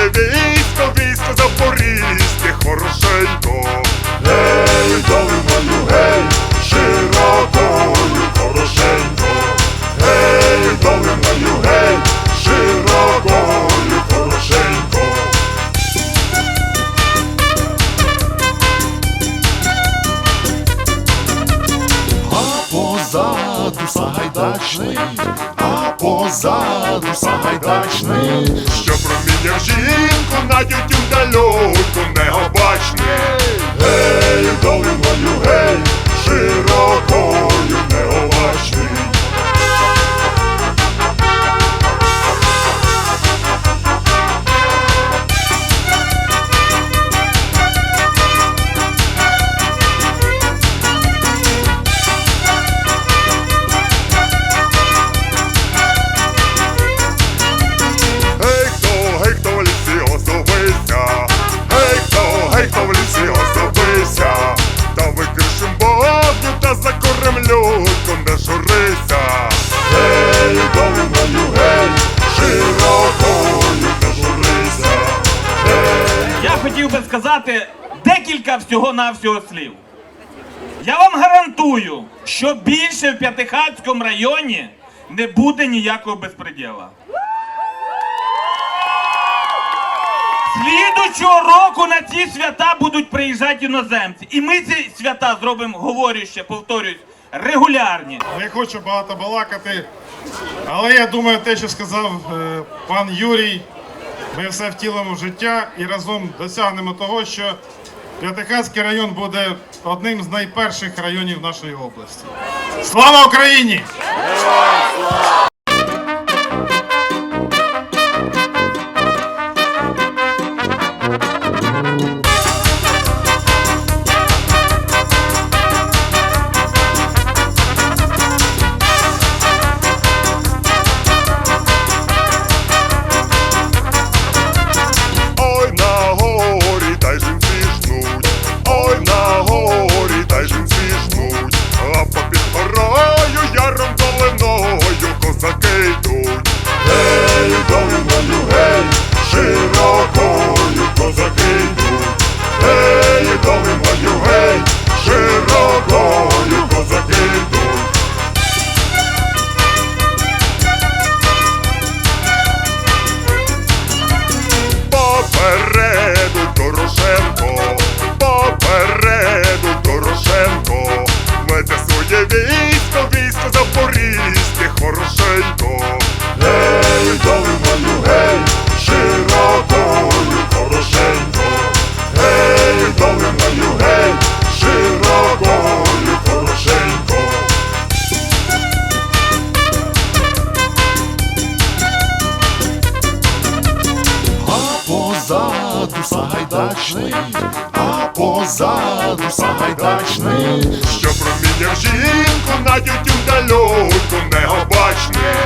Наше військо, військо запорізьке, хорошеньке. Позаду Сагайдачний, а позаду Сагайдачний. Що проміняв жінку на тютю далеку хотів би сказати декілька всього-навсього слів. Я вам гарантую, що більше в П'ятихатському районі не буде ніякого безпреділа. Слідучого року на ці свята будуть приїжджати іноземці. І ми ці свята зробимо, говорю ще, повторюсь, регулярні. Не хочу багато балакати, але я думаю, те, що сказав е, пан Юрій, ми все втілимо в життя і разом досягнемо того, що П'ятихатський район буде одним з найперших районів нашої області. Слава Україні! Сагайдачний, а позаду Сагайдачний. Що проміняв жінку на тютю далеку необачний.